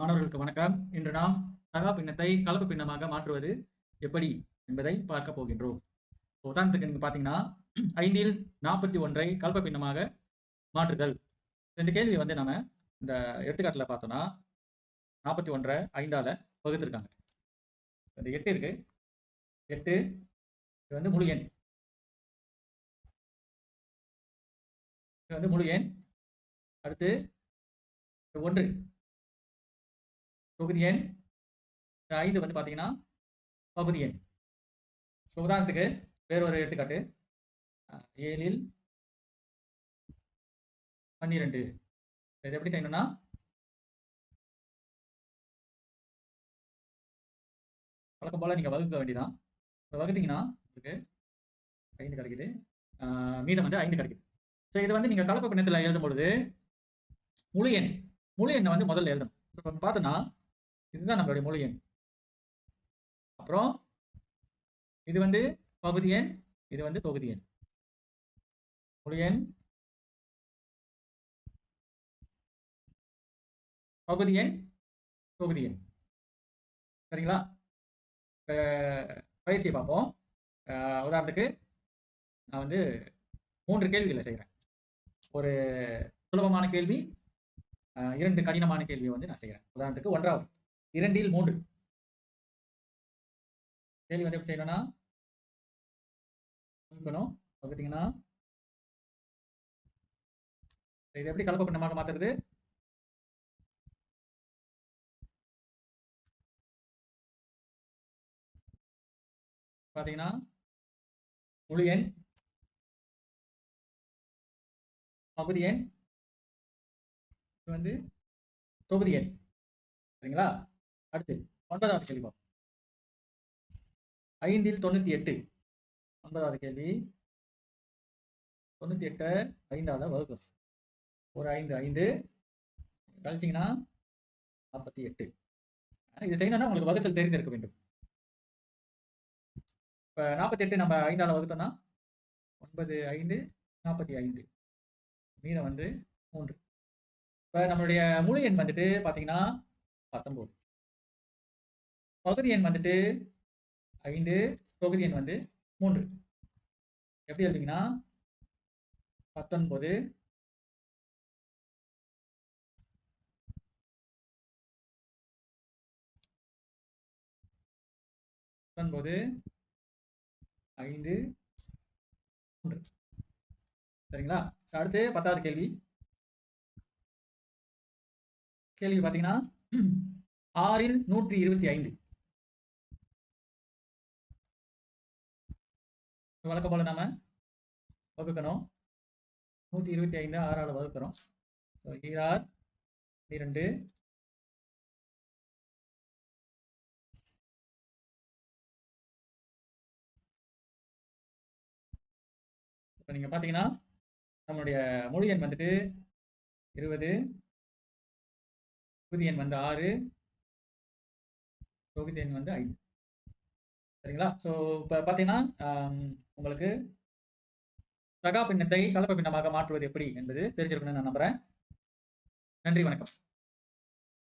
மாணவர்களுக்கு வணக்கம். இன்று நாம் தகா பின்னத்தை கலப்பு பின்னமாக மாற்றுவது எப்படி என்பதை பார்க்க போகின்றோம். உதாரணத்துக்கு நீங்க பார்த்தீங்கன்னா ஐந்தில் நாற்பத்தி ஒன்றை கலப்பு பின்னமாக மாற்றுதல். இந்த கேள்வி வந்து நம்ம இந்த எடுத்துக்காட்டில் பார்த்தோம்னா நாற்பத்தி ஒன்றை ஐந்தால வகுத்திருக்காங்க. இந்த எட்டு இருக்கு. எட்டு இது வந்து முழு எண். இது வந்து முழு எண். அடுத்து ஒன்று. தொகுதி எண் இந்த ஐந்து வந்து பார்த்தீங்கன்னா பகுதி எண். ஸோ உதாரணத்துக்கு வேற ஒரு எடுத்துக்காட்டு. ஏழில் பன்னிரெண்டு. இது எப்படி செய்யணும்னா வழக்கம் போல் நீங்கள் வகுக்க வேண்டியதான் இப்போ வகுத்தீங்கன்னா உங்களுக்கு ஐந்து கிடைக்குது. மீதம் வந்து ஐந்து கிடைக்குது. ஸோ இது வந்து நீங்கள் கலப்பு பின்னத்தில் எழுதும் பொழுது முழு எண் முழு எண்ணை வந்து முதல்ல எழுதணும். இப்போ பார்த்தோன்னா இதுதான் நம்மளுடைய முழு எண். அப்புறம் இது வந்து பகுதி எண் இது வந்து தொகுதி எண். முழு எண் பகுதி எண் தொகுதி எண். சரிங்களா? பயிற்சியை பார்ப்போம். உதாரணத்துக்கு நான் வந்து மூன்று கேள்விகளை செய்கிறேன் ஒரு சுலபமான கேள்வி இரண்டு கடினமான கேள்வியை வந்து நான் செய்கிறேன் உதாரணத்துக்கு ஒன்றாவது இரண்டில் மூன்று. கேள்வி வந்து எப்படி செய்யணும்னா வகுக்கணும் இது எப்படி கலப்பு பின்னமாக மாத்துறது? பார்த்தீங்கன்னா முழு எண் பகுதி எண் இது வந்து தொகுதி எண். சரிங்களா? அடுத்து ஒன்பதாவது கேள்வி பார்ப்போம். ஐந்தில் தொண்ணூத்தி எட்டு. ஒன்பதாவது கேள்வி. தொண்ணூத்தி எட்டை ஐந்தால வகுக்கும். ஒரு ஐந்து ஐந்து. கழிச்சிங்கன்னா நாற்பத்தி எட்டு. இது செய்யணும்னா உங்களுக்கு வகுத்தல் தெரிந்திருக்க வேண்டும். இப்போ நாற்பத்தி எட்டு நம்ம ஐந்தால வகுத்தோம்னா ஒன்பது ஐந்து நாற்பத்தி ஐந்து. மீதம் வந்து மூன்று. இப்போ நம்மளுடைய முழு எண் வந்துட்டு பார்த்தீங்கன்னா பத்தொம்போது பகுதி எண் வந்துட்டு ஐந்து தொகுதி எண் வந்து மூன்று. எப்படி எழுதுவீங்கன்னா? பத்தொன்பது. பத்தொன்பது. ஐந்து. மூன்று. சரிங்களா? அடுத்து பத்தாவது கேள்வி. கேள்வி பார்த்தீங்கன்னா ஆறில் நூற்றி இருபத்தி ஐந்து. வழக்கம் போல் நம்ம வகுக்கணும். நூற்றி இருபத்தி ஐந்து ஆறால் வகுக்கிறோம். ஸோ ஈரார் இரண்டு. இப்போ நீங்கள் பார்த்தீங்கன்னா நம்மளுடைய மொழி எண் வந்துட்டு இருபது. தொகுதி எண் வந்து ஆறு. தொகுதி எண் வந்து ஐந்து. சரிங்களா? ஸோ இப்போ பார்த்தீங்கன்னா உங்களுக்கு சகா பின்னத்தை கலப்பு பின்னமாக மாற்றுவது எப்படி என்பது தெரிஞ்சிருக்கணும்னு நான் நம்புறேன். நன்றி வணக்கம்.